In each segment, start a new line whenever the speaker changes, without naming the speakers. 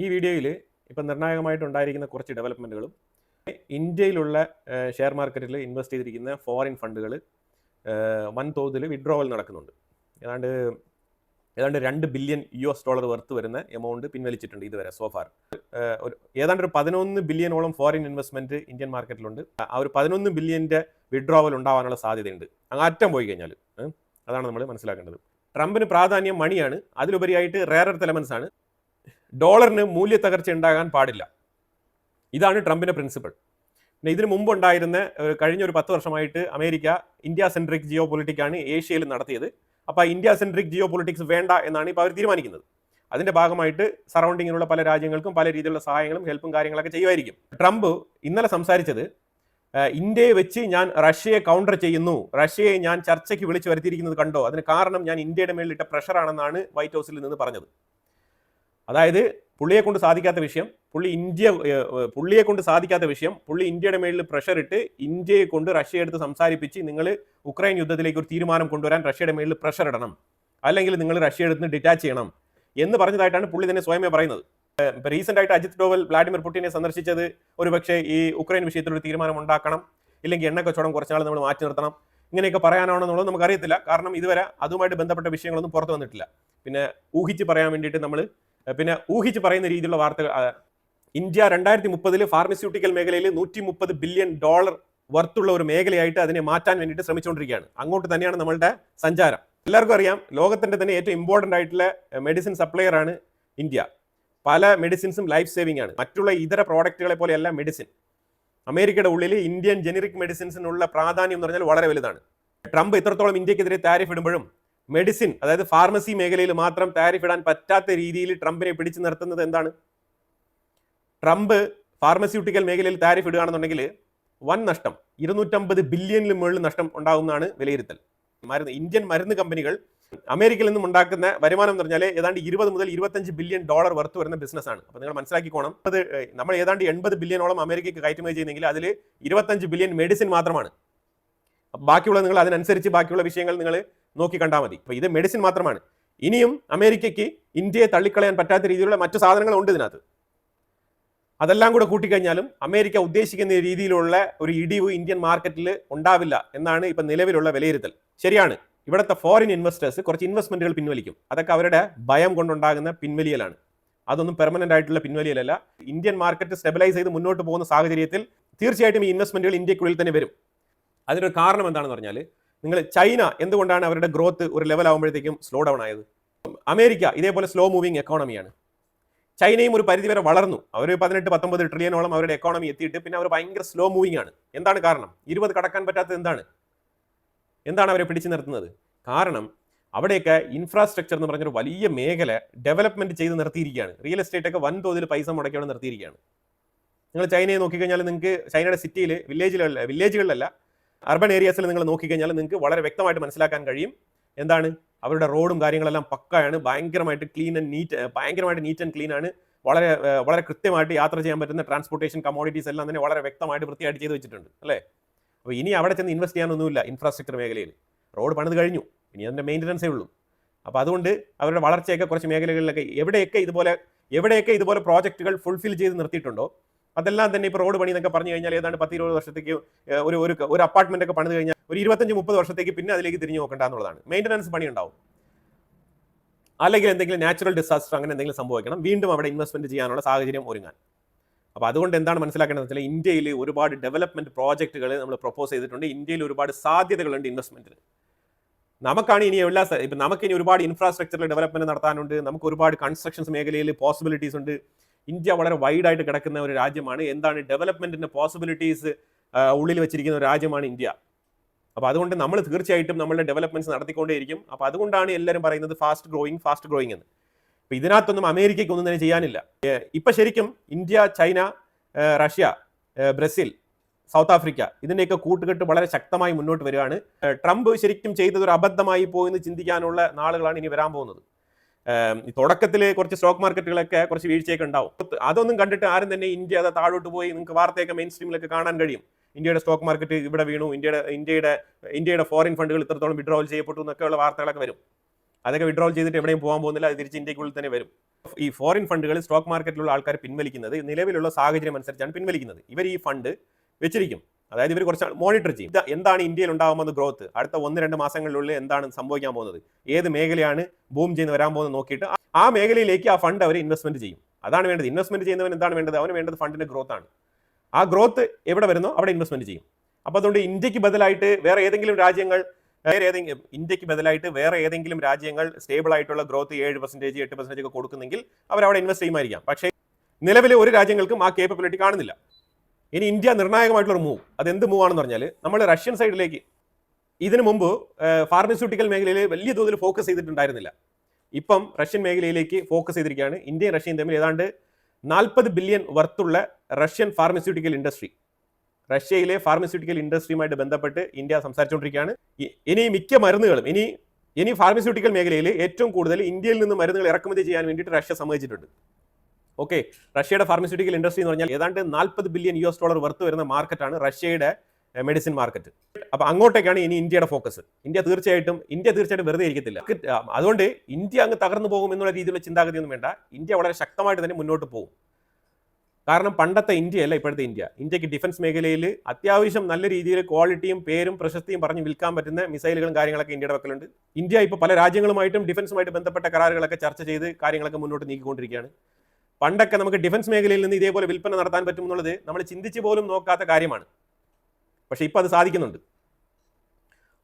ഈ വീഡിയോയിൽ ഇപ്പം നിർണായകമായിട്ടുണ്ടായിരിക്കുന്ന കുറച്ച് ഡെവലപ്മെന്റുകളും ഇന്ത്യയിലുള്ള ഷെയർ മാർക്കറ്റിൽ ഇൻവെസ്റ്റ് ചെയ്തിരിക്കുന്ന ഫോറിൻ ഫണ്ടുകൾ വൻതോതിൽ വിഡ്രോവൽ നടക്കുന്നുണ്ട്. ഏതാണ്ട് ഏതാണ്ട് രണ്ട് billion U S dollar worth വരുന്ന എമൗണ്ട് പിൻവലിച്ചിട്ടുണ്ട് ഇതുവരെ സോഫാർ ഒരു ഏതാണ്ട് ഒരു പതിനൊന്ന് ബില്യണോളം ഫോറിൻ ഇൻവെസ്റ്റ്മെന്റ് ഇന്ത്യൻ മാർക്കറ്റിലുണ്ട് ആ ഒരു പതിനൊന്ന് ബില്യന്റെ വിഡ്രോവൽ ഉണ്ടാവാനുള്ള സാധ്യതയുണ്ട്. അങ്ങ് അറ്റം പോയി കഴിഞ്ഞാൽ അതാണ് നമ്മൾ മനസ്സിലാക്കേണ്ടത്. ട്രംപിന് പ്രാധാന്യം മണിയാണ്. അതിലുപരിയായിട്ട് റേറർ എലമെന്റ്സ് ആണ്. ഡോളറിന് മൂല്യത്തകർച്ച ഉണ്ടാകാൻ പാടില്ല. ഇതാണ് ട്രംപിന്റെ പ്രിൻസിപ്പിൾ പിന്നെ ഇതിനു മുമ്പ് ഉണ്ടായിരുന്ന കഴിഞ്ഞ ഒരു പത്ത് വർഷമായിട്ട് അമേരിക്ക ഇന്ത്യ സെൻട്രിക് ജിയോ പൊളിറ്റിക്കാണ് ഏഷ്യയിൽ നടത്തിയത്. അപ്പോൾ ഇന്ത്യ സെൻട്രിക് ജിയോ പൊളിറ്റിക്സ് വേണ്ട എന്നാണ് ഇപ്പോൾ അവർ തീരുമാനിക്കുന്നത്. അതിന്റെ ഭാഗമായിട്ട് സറൗണ്ടിങ്ങിലുള്ള പല രാജ്യങ്ങൾക്കും പല രീതിയിലുള്ള സഹായങ്ങളും ഹെൽപ്പും കാര്യങ്ങളൊക്കെ ചെയ്യുമായിരിക്കും. ട്രംപ് ഇന്നലെ സംസാരിച്ചത് ഇന്ത്യയെ വെച്ച് ഞാൻ റഷ്യയെ കൗണ്ടർ ചെയ്യുന്നു റഷ്യയെ ഞാൻ ചർച്ചയ്ക്ക് വിളിച്ചു വരുത്തിയിരിക്കുന്നത് കണ്ടോ? അതിന് കാരണം ഞാൻ ഇന്ത്യയുടെ മേളിലിട്ട പ്രഷറാണെന്നാണ് വൈറ്റ് ഹൗസിൽ നിന്ന് പറഞ്ഞത്. അതായത് പുള്ളിയെ കൊണ്ട് സാധിക്കാത്ത വിഷയം പുള്ളി ഇന്ത്യ പുള്ളിയെ കൊണ്ട് സാധിക്കാത്ത വിഷയം പുള്ളി ഇന്ത്യയുടെ മേളിൽ പ്രഷർ ഇട്ട് ഇന്ത്യയെ കൊണ്ട് റഷ്യ എടുത്ത് സംസാരിപ്പിച്ച് നിങ്ങൾ ഉക്രൈൻ യുദ്ധത്തിലേക്ക് ഒരു തീരുമാനം കൊണ്ടുവരാൻ റഷ്യയുടെ മേളിൽ പ്രഷർ ഇടണം. അല്ലെങ്കിൽ നിങ്ങൾ റഷ്യ എടുത്ത് ഡിറ്റാച്ച് ചെയ്യണം എന്ന് പറഞ്ഞതായിട്ടാണ് പുള്ളി തന്നെ സ്വയമേ പറയുന്നത്. റീസെന്റ് ആയിട്ട് അജിത് ഡോവൽ വ്ളാഡിമിർ പുടിനെ സന്ദർശിച്ചത് ഒരുപക്ഷെ ഈ ഉക്രൈൻ വിഷയത്തിൽ ഒരു തീരുമാനം ഉണ്ടാക്കണം ഇല്ലെങ്കിൽ എണ്ണ കച്ചവടം കുറച്ചാൾ നമ്മൾ മാറ്റി നിർത്തണം. ഇങ്ങനെയൊക്കെ പറയാനാണെന്നുള്ളത് നമുക്ക് അറിയത്തില്ല കാരണം ഇതുവരെ അതുമായിട്ട് ബന്ധപ്പെട്ട വിഷയങ്ങളൊന്നും പുറത്തു വന്നിട്ടില്ല. പിന്നെ ഊഹിച്ച് പറയാൻ വേണ്ടിയിട്ട് നമ്മൾ പിന്നെ ഊഹിച്ച് പറയുന്ന രീതിയിലുള്ള വാർത്തകൾ ഇന്ത്യ രണ്ടായിരത്തി മുപ്പതിൽ ഫാർമസ്യൂട്ടിക്കൽ മേഖലയിൽ നൂറ്റി മുപ്പത് ബില്യൺ ഡോളർ വർത്തുള്ള ഒരു മേഖലയായിട്ട് അതിനെ മാറ്റാൻ വേണ്ടിയിട്ട് ശ്രമിച്ചുകൊണ്ടിരിക്കുകയാണ്. അങ്ങോട്ട് തന്നെയാണ് നമ്മളുടെ സഞ്ചാരം. എല്ലാവർക്കും അറിയാം ലോകത്തിന്റെ തന്നെ ഏറ്റവും ഇമ്പോർട്ടന്റ് ആയിട്ടുള്ള മെഡിസിൻ സപ്ലയർ ആണ് ഇന്ത്യ. പല മെഡിസിൻസും ലൈഫ് സേവിംഗ് ആണ്. മറ്റുള്ള ഇതര പ്രോഡക്റ്റുകളെ പോലെയല്ല മെഡിസിൻ അമേരിക്കയുടെ ഉള്ളിൽ ഇന്ത്യൻ ജനറിക് മെഡിസിൻസിനുള്ള പ്രാധാന്യം എന്ന് പറഞ്ഞാൽ വളരെ വലുതാണ്. ട്രംപ് ഇത്രത്തോളം ഇന്ത്യക്കെതിരെ താരിഫ് ഇടുമ്പോഴും മെഡിസിൻ അതായത് ഫാർമസി മേഖലയിൽ മാത്രം താരിഫ് ഇടാൻ പറ്റാത്ത രീതിയിൽ ട്രംപിനെ പിടിച്ചു നിർത്തുന്നത് എന്താണ്? ട്രംപ് ഫാർമസ്യൂട്ടിക്കൽ മേഖലയിൽ താരിഫ് ഇടുകയാണെന്നുണ്ടെങ്കിൽ വൻ നഷ്ടം ഇരുന്നൂറ്റമ്പത് ബില്യണിലും മുകളിൽ നഷ്ടം ഉണ്ടാകുമെന്നാണ് വിലയിരുത്തൽ. മരുന്ന് ഇന്ത്യൻ മരുന്ന് കമ്പനികൾ അമേരിക്കയിൽ നിന്നും ഉണ്ടാക്കുന്ന വരുമാനം എന്ന് പറഞ്ഞാൽ ഏതാണ്ട് ഇരുപത് മുതൽ ഇരുപത്തഞ്ച് ബില്യൺ ഡോളർ വർത്ത് വരുന്ന ബിസിനസ്സാണ് അപ്പോൾ നിങ്ങൾ മനസ്സിലാക്കിക്കോണം. അത് നമ്മൾ ഏതാണ്ട് എൺപത് ബില്യണോളം അമേരിക്കയ്ക്ക് കയറ്റുമതി ചെയ്യുന്നെങ്കിൽ അതിൽ ഇരുപത്തഞ്ച് ബില്യൺ മെഡിസിൻ മാത്രമാണ്. ബാക്കിയുള്ള നിങ്ങൾ അതിനനുസരിച്ച് ബാക്കിയുള്ള വിഷയങ്ങൾ നിങ്ങൾ നോക്കി കണ്ടാൽ മതി. അപ്പോൾ ഇത് മെഡിസിൻ മാത്രമാണ്. ഇനിയും അമേരിക്കയ്ക്ക് ഇന്ത്യയെ തള്ളിക്കളയാൻ പറ്റാത്ത രീതിയിലുള്ള മറ്റു സാധനങ്ങൾ ഉണ്ട് ഇതിനകത്ത്. അതെല്ലാം കൂടെ കൂട്ടിക്കഴിഞ്ഞാലും അമേരിക്ക ഉദ്ദേശിക്കുന്ന രീതിയിലുള്ള ഒരു ഇടിവ് ഇന്ത്യൻ മാർക്കറ്റിൽ ഉണ്ടാവില്ല എന്നാണ് ഇപ്പം നിലവിലുള്ള വിലയിരുത്തൽ. ശരിയാണ്. ഇവിടുത്തെ ഫോറിൻ ഇൻവെസ്റ്റേഴ്സ് കുറച്ച് ഇൻവെസ്റ്റ്മെന്റുകൾ പിൻവലിക്കും. അതൊക്കെ അവരുടെ ഭയം കൊണ്ടുണ്ടാകുന്ന പിൻവലിയലാണ്. അതൊന്നും പെർമനന്റ് ആയിട്ടുള്ള പിൻവലിയലല്ല. ഇന്ത്യൻ മാർക്കറ്റ് സ്റ്റെബിലൈസ് ചെയ്ത് മുന്നോട്ട് പോകുന്ന സാഹചര്യത്തിൽ തീർച്ചയായിട്ടും ഈ ഇൻവെസ്റ്റ്മെന്റുകൾ ഇന്ത്യക്കുള്ളിൽ തന്നെ വരും. അതിനൊരു കാരണം എന്താണെന്ന് പറഞ്ഞാൽ നിങ്ങൾ ചൈന എന്തുകൊണ്ടാണ് അവരുടെ ഗ്രോത്ത് ഒരു ലെവൽ ആകുമ്പോഴത്തേക്കും സ്ലോ ഡൗൺ ആയത്? അമേരിക്ക ഇതേപോലെ സ്ലോ മൂവിങ് എക്കോണമിയാണ് ചൈനയും ഒരു പരിധിവരെ വളർന്നു. അവർ പതിനെട്ട് പത്തൊമ്പത് ട്രില്യനോളം അവരുടെ എക്കോണമി എത്തിയിട്ട് പിന്നെ അവർ ഭയങ്കര സ്ലോ മൂവിങ് ആണ്. എന്താണ് കാരണം? ഇരുപത് കടക്കാൻ പറ്റാത്തത് എന്താണ്? എന്താണ് അവരെ പിടിച്ചു നിർത്തുന്നത്? കാരണം അവിടെയൊക്കെ ഇൻഫ്രാസ്ട്രക്ചർ എന്ന് പറഞ്ഞൊരു വലിയ മേഖല ഡെവലപ്മെന്റ് ചെയ്ത് നിർത്തിയിരിക്കുകയാണ്. റിയൽ എസ്റ്റേറ്റ് ഒക്കെ വൻതോതിൽ പൈസ മുടക്കിയാണ് നിർത്തിയിരിക്കുകയാണ്. നിങ്ങൾ ചൈനയെ നോക്കിക്കഴിഞ്ഞാൽ നിങ്ങൾക്ക് ചൈനയുടെ സിറ്റിയിൽ വില്ലേജിലല്ല വില്ലേജുകളിലല്ല അർബൻ ഏരിയാസിൽ നിങ്ങൾ നോക്കിക്കഴിഞ്ഞാൽ നിങ്ങൾക്ക് വളരെ വ്യക്തമായിട്ട് മനസ്സിലാക്കാൻ കഴിയും. എന്താണ്? അവരുടെ റോഡും കാര്യങ്ങളെല്ലാം പക്കയാണ്. ഭയങ്കരമായിട്ട് ക്ലീൻ ആൻഡ് നീറ്റ് ഭയങ്കരമായിട്ട് നീറ്റ് ആൻഡ് ക്ലീൻ ആണ്. വളരെ വളരെ കൃത്യമായിട്ട് യാത്ര ചെയ്യാൻ പറ്റുന്ന ട്രാൻസ്പോർട്ടേഷൻ കമോഡിറ്റീസ് എല്ലാം തന്നെ വളരെ വ്യക്തമായിട്ട് വൃത്തിയായിട്ട് ചെയ്ത് വെച്ചിട്ടുണ്ട്. അല്ലേ? അപ്പോൾ ഇനി അവിടെ ചെന്ന് ഇൻവെസ്റ്റ് ചെയ്യാനൊന്നുമില്ല ഇൻഫ്രാസ്ട്രക്ചർ മേഖലയിൽ. റോഡ് പണിത് കഴിഞ്ഞു. ഇനി അതിന്റെ മെയിന്റനൻസേ ഉള്ളൂ അപ്പോൾ അതുകൊണ്ട് അവരുടെ വളർച്ചയൊക്കെ കുറച്ച് മേഖലകളിലൊക്കെ എവിടെയൊക്കെ ഇതുപോലെ എവിടെയൊക്കെ ഇതുപോലെ പ്രോജക്റ്റുകൾ ഫുൾഫിൽ ചെയ്ത് നിർത്തിയിട്ടുണ്ടോ? അതെല്ലാം തന്നെ ഇപ്പോൾ റോഡ് പണി എന്നൊക്കെ പറഞ്ഞു കഴിഞ്ഞാൽ ഏതാണ്ട് പത്ത് ഇരുപത് വർഷത്തേക്ക് ഒരു ഒരു ഒരു അപ്പാർട്ട്മെന്റ് ഒക്കെ പണിത് കഴിഞ്ഞാൽ ഒരു ഇരുപത്തഞ്ച് മുപ്പത് വർഷത്തേക്ക് പിന്നെ അതിലേക്ക് തിരിഞ്ഞു നോക്കണ്ട എന്നുള്ളതാണ്. മെയിന്റനൻസ് പണി ഉണ്ടാവും അല്ലെങ്കിൽ എന്തെങ്കിലും നാച്ചുറൽ ഡിസാസ്റ്റർ അങ്ങനെ എന്തെങ്കിലും സംഭവിക്കണം. വീണ്ടും അവിടെ ഇൻവെസ്റ്റ്മെന്റ് ചെയ്യാനുള്ള സാഹചര്യം ഒരുങ്ങാൻ. അപ്പോൾ അതുകൊണ്ട് എന്താണ് മനസ്സിലാക്കേണ്ടത് വെച്ചാൽ ഇന്ത്യയിൽ ഒരുപാട് ഡെവലപ്മെന്റ് പ്രോജക്റ്റുകൾ നമ്മൾ പ്രൊപ്പോസ് ചെയ്തിട്ടുണ്ട്. ഇന്ത്യയിൽ ഒരുപാട് സാധ്യതകളുണ്ട് ഇൻവെസ്റ്റ്മെന്റിന് നമുക്കാണ് ഇനി എല്ലാ ഇപ്പം നമുക്ക് ഇനി ഒരുപാട് ഇൻഫ്രാസ്ട്രക്ചറിൽ ഡെവലപ്മെന്റ് നടത്താനുണ്ട്. നമുക്ക് ഒരുപാട് കൺസ്ട്രക്ഷൻസ് മേഖലയിൽ പോസിബിലിറ്റീസ് ഉണ്ട്. ഇന്ത്യ വളരെ വൈഡായിട്ട് കിടക്കുന്ന ഒരു രാജ്യമാണ്. എന്താണ് ഡെവലപ്മെന്റിന്റെ പോസിബിലിറ്റീസ് ഉള്ളിൽ വെച്ചിരിക്കുന്ന ഒരു രാജ്യമാണ് ഇന്ത്യ. അപ്പോൾ അതുകൊണ്ട് നമ്മൾ തീർച്ചയായിട്ടും നമ്മളുടെ ഡെവലപ്മെന്റ്സ് നടത്തിക്കൊണ്ടേയിരിക്കും. അപ്പോൾ അതുകൊണ്ടാണ് എല്ലാവരും പറയുന്നത് ഫാസ്റ്റ് ഗ്രോയിങ് ഫാസ്റ്റ് ഗ്രോയിങ് എന്ന്. അപ്പോൾ ഇതിനകത്തൊന്നും അമേരിക്കയ്ക്ക് ഒന്നും തന്നെ ചെയ്യാനില്ല. ഇപ്പം ശരിക്കും India China Russia Brazil South Africa ഇതിന്റെയൊക്കെ കൂട്ടുകെട്ട് വളരെ ശക്തമായി മുന്നോട്ട് വരികയാണ്. ട്രംപ് ശരിക്കും ചെയ്തത് ഒരു അബദ്ധമായി പോയെന്ന് ചിന്തിക്കാനുള്ള നാളുകളാണ് ഇനി വരാൻ പോകുന്നത്. തുടക്കത്തിൽ കുറച്ച് സ്റ്റോക്ക് മാർക്കറ്റുകളൊക്കെ കുറച്ച് വീഴ്ചയൊക്കെ ഉണ്ടാവും. അതൊന്നും കണ്ടിട്ട് ആരും തന്നെ ഇന്ത്യ അത് താഴോട്ട് പോയി നിങ്ങൾക്ക് വാർത്തയൊക്കെ മെയിൻ സ്ട്രീമിലൊക്കെ കാണാൻ കഴിയും. ഇന്ത്യയുടെ സ്റ്റോക്ക് മാർക്കറ്റ് ഇവിടെ വീണു. ഇന്ത്യയുടെ ഇന്ത്യയുടെ ഇന്ത്യയുടെ ഫോറിൻ ഫണ്ടുകൾ ഇത്രത്തോളം വിഡ്രോവൽ ചെയ്യപ്പെട്ടു എന്നൊക്കെയുള്ള വാർത്തകളൊക്കെ വരും. അതൊക്കെ വിഡ്രോവൽ ചെയ്തിട്ട് എവിടെയും പോകാൻ പോകുന്നില്ല. അത് തിരിച്ച് ഇന്ത്യക്കുള്ളിൽ തന്നെ വരും. ഈ ഫോറിൻ ഫണ്ടുകൾ സ്റ്റോക്ക് മാർക്കറ്റിലുള്ള ആൾക്കാർ പിൻവലിക്കുന്നത് നിലവിലുള്ള സാഹചര്യം അനുസരിച്ചാണ് പിൻവലിക്കുന്നത്. ഇവർ ഈ ഫണ്ട് വെച്ചിരിക്കും. അതായത് ഇവർ കുറച്ച് മോണിറ്റർ ചെയ്യും. എന്താണ് ഇന്ത്യയിൽ ഉണ്ടാകുന്നത് ഗ്രോത്ത് അടുത്ത ഒന്ന് രണ്ട് മാസങ്ങളിലുള്ളിൽ എന്താണ് സംഭവിക്കാൻ പോകുന്നത്? ഏത് മേഖലയാണ് ബൂം ചെയ്യുന്ന വരാൻ പോകുന്നത് നോക്കിയിട്ട് ആ മേഖലയിലേക്ക് ആ ഫണ്ട് അവർ ഇൻവെസ്റ്റ്മെന്റ് ചെയ്യും. അതാണ് വേണ്ടത്. ഇൻവെസ്റ്റ്മെന്റ് ചെയ്യുന്നവൻ എന്താണ് വേണ്ടത്? അവന് വേണ്ടത് ഫണ്ടിന്റെ ഗ്രോത്ത് ആണ്. ആ ഗ്രോത്ത് എവിടെ വരുന്നോ അവിടെ ഇൻവെസ്റ്റ്മെന്റ് ചെയ്യും. അപ്പോൾ അതുകൊണ്ട് ഇന്ത്യയ്ക്ക് ബദലായിട്ട് വേറെ ഏതെങ്കിലും രാജ്യങ്ങൾ വേറെ ഏതെങ്കിലും ഇന്ത്യയ്ക്ക് ബദലായിട്ട് വേറെ ഏതെങ്കിലും രാജ്യങ്ങൾ സ്റ്റേബിൾ ആയിട്ടുള്ള ഗ്രോത്ത് ഏഴ് പെർസെന്റേജ് എട്ട് പെർസെന്റേജ് ഒക്കെ കൊടുക്കുന്നെങ്കിൽ അവർ അവിടെ ഇൻവെസ്റ്റ് ചെയ്യുമായിരിക്കാം. പക്ഷേ നിലവിലെ ഒരു രാജ്യങ്ങൾക്കും ആ കേപ്പബിലിറ്റി കാണുന്നില്ല. ഇനി ഇന്ത്യ നിർണായകമായിട്ടുള്ള മൂവ് അത് എന്ത് മൂവ് ആണെന്ന് പറഞ്ഞാൽ നമ്മൾ റഷ്യൻ സൈഡിലേക്ക് ഇതിനു മുമ്പ് ഫാർമസ്യൂട്ടിക്കൽ മേഖലയിൽ വലിയ തോതിൽ ഫോക്കസ് ചെയ്തിട്ടുണ്ടായിരുന്നില്ല. ഇപ്പം റഷ്യൻ മേഖലയിലേക്ക് ഫോക്കസ് ചെയ്തിരിക്കുകയാണ്. ഇന്ത്യയും റഷ്യയും തമ്മിൽ ഏതാണ്ട് നാൽപ്പത് ബില്യൺ വർത്തുള്ള റഷ്യൻ ഫാർമസ്യൂട്ടിക്കൽ ഇൻഡസ്ട്രി റഷ്യയിലെ ഫാർമസ്യൂട്ടിക്കൽ ഇൻഡസ്ട്രിയുമായിട്ട് ബന്ധപ്പെട്ട് ഇന്ത്യ സംസാരിച്ചുകൊണ്ടിരിക്കുകയാണ്. ഇനി മിക്ക മരുന്നുകളും ഇനി ഇനി ഫാർമസ്യൂട്ടിക്കൽ മേഖലയിൽ ഏറ്റവും കൂടുതൽ ഇന്ത്യയിൽ നിന്ന് മരുന്നുകൾ ഇറക്കുമതി ചെയ്യാൻ വേണ്ടിയിട്ട് റഷ്യ സമ്മതിച്ചിട്ടുണ്ട്. ഓക്കെ റഷ്യയുടെ ഫാർമസ്യൂട്ടിക്കൽ ഇൻഡസ്ട്രി എന്ന് പറഞ്ഞാൽ ഏതാണ്ട് നാൽപ്പത് billion U S dollar worth വരുന്ന മാർക്കറ്റാണ് റഷ്യയുടെ മെഡിസിൻ മാർക്കറ്റ് അപ്പൊ അങ്ങോട്ടേക്കാണ് ഇനി ഇന്ത്യയുടെ ഫോക്കസ് ഇന്ത്യ തീർച്ചയായിട്ടും ഇന്ത്യ തീർച്ചയായിട്ടും വെറുതെ ഇരിക്കത്തില്ല. അതുകൊണ്ട് ഇന്ത്യ അങ്ങ് തകർന്നു പോകും എന്നുള്ള രീതിയിലുള്ള ചിന്താഗതിയൊന്നും വേണ്ട. ഇന്ത്യ വളരെ ശക്തമായിട്ട് തന്നെ മുന്നോട്ട് പോകും. കാരണം പണ്ടത്തെ ഇന്ത്യ അല്ല ഇപ്പോഴത്തെ ഇന്ത്യ. ഇന്ത്യയ്ക്ക് ഡിഫൻസ് മേഖലയിൽ അത്യാവശ്യം നല്ല രീതിയിൽ ക്വാളിറ്റിയും പേരും പ്രശസ്തിയും പറഞ്ഞ് വിൽക്കാൻ പറ്റുന്ന മിസൈലുകളും കാര്യങ്ങളൊക്കെ ഇന്ത്യയുടെ പക്കലുണ്ട്. ഇന്ത്യ ഇപ്പോൾ പല രാജ്യങ്ങളുമായിട്ടും ഡിഫൻസുമായിട്ട് ബന്ധപ്പെട്ട കരാറുകളൊക്കെ ചർച്ച ചെയ്ത് കാര്യങ്ങളൊക്കെ മുന്നോട്ട് നീക്കിക്കൊണ്ടിരിക്കുകയാണ്. പണ്ടൊക്കെ നമുക്ക് ഡിഫൻസ് മേഖലയിൽ നിന്ന് ഇതേപോലെ വിൽപ്പന നടത്താൻ പറ്റുമെന്നുള്ളത് നമ്മൾ ചിന്തിച്ച് പോലും നോക്കാത്ത കാര്യമാണ്. പക്ഷേ ഇപ്പോൾ അത് സാധിക്കുന്നുണ്ട്.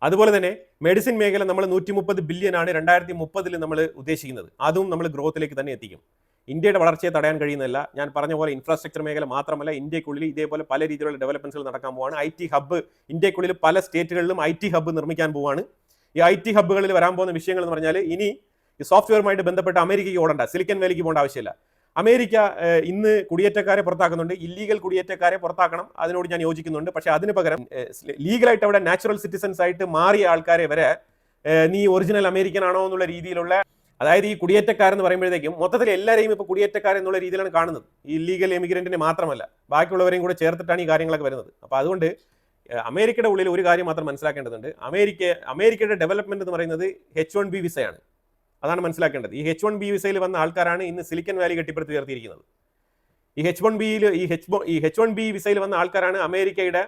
അതുപോലെ തന്നെ മെഡിസിൻ മേഖല നമ്മൾ നൂറ്റി മുപ്പത് ബില്യനാണ് രണ്ടായിരത്തി മുപ്പതിൽ നമ്മൾ ഉദ്ദേശിക്കുന്നത്. അതും നമ്മൾ ഗ്രോത്തിലേക്ക് തന്നെ എത്തിക്കും. ഇന്ത്യയുടെ വളർച്ചയെ തടയാൻ കഴിയുന്നില്ല ഞാൻ പറഞ്ഞ പോലെ ഇൻഫ്രാസ്ട്രക്ചർ മേഖല മാത്രമല്ല ഇന്ത്യക്കുള്ളിൽ ഇതേപോലെ പല രീതിയിലുള്ള ഡെവലപ്മെന്റ്സുകൾ നടക്കാൻ പോവാണ്. ഐ ടി ഹബ്ബ് ഇന്ത്യക്കുള്ളിൽ പല സ്റ്റേറ്റുകളിലും ഐ ടി ഹബ്ബ് നിർമ്മിക്കാൻ പോവാണ്. ഈ ഐ ടി ഹബ്ബുകളിൽ വരാൻ പോകുന്ന വിഷയങ്ങൾ എന്ന് പറഞ്ഞാൽ ഇനി ഈ സോഫ്റ്റ്വെയറുമായിട്ട് ബന്ധപ്പെട്ട് അമേരിക്കയ്ക്ക് ഓടണ്ട സിലിക്കൻ വാലിക്ക് പോകേണ്ട ആവശ്യമില്ല. അമേരിക്ക ഇന്ന് കുടിയേറ്റക്കാരെ പുറത്താക്കുന്നുണ്ട്. ഇല്ലീഗൽ കുടിയേറ്റക്കാരെ പുറത്താക്കണം അതിനോട് ഞാൻ യോജിക്കുന്നുണ്ട്. പക്ഷേ അതിന് പകരം ലീഗലായിട്ട് അവിടെ നാച്ചുറൽ സിറ്റിസൻസ് ആയിട്ട് മാറിയ ആൾക്കാരെ വരെ നീ ഒറിജിനൽ അമേരിക്കൻ ആണോ എന്നുള്ള രീതിയിലുള്ള അതായത് ഈ കുടിയേറ്റക്കാരെന്ന് പറയുമ്പോഴത്തേക്കും മൊത്തത്തിൽ എല്ലാവരെയും ഇപ്പോൾ കുടിയേറ്റക്കാരെന്നുള്ള രീതിയിലാണ് കാണുന്നത്. ഈ ഇല്ലീഗൽ എമിഗ്രന്റിനെ മാത്രമല്ല ബാക്കിയുള്ളവരെയും കൂടെ ചേർത്തിട്ടാണ് ഈ കാര്യങ്ങളൊക്കെ വരുന്നത്. അപ്പോൾ അതുകൊണ്ട് അമേരിക്കയുടെ ഉള്ളിൽ ഒരു കാര്യം മാത്രം മനസ്സിലാക്കേണ്ടതുണ്ട്. അമേരിക്ക അമേരിക്കയുടെ ഡെവലപ്മെന്റ് എന്ന് പറയുന്നത് എച്ച് വൺ ബി വിസയാണ് അതാണ് മനസ്സിലാക്കേണ്ടത്. ഈ എച്ച് വൺ ബി വിസയിൽ വന്ന ആൾക്കാരാണ് ഇന്ന് സിലിക്കൻ വാലി കെട്ടിപ്പടുത്തി ഉയർത്തിയിരിക്കുന്നത് ഈ എച്ച് വൺ ബിയിൽ ഈ എച്ച് ഈ എച്ച് വൺ ബി വിസയിൽ വന്ന ആൾക്കാരാണ് അമേരിക്കയുടെ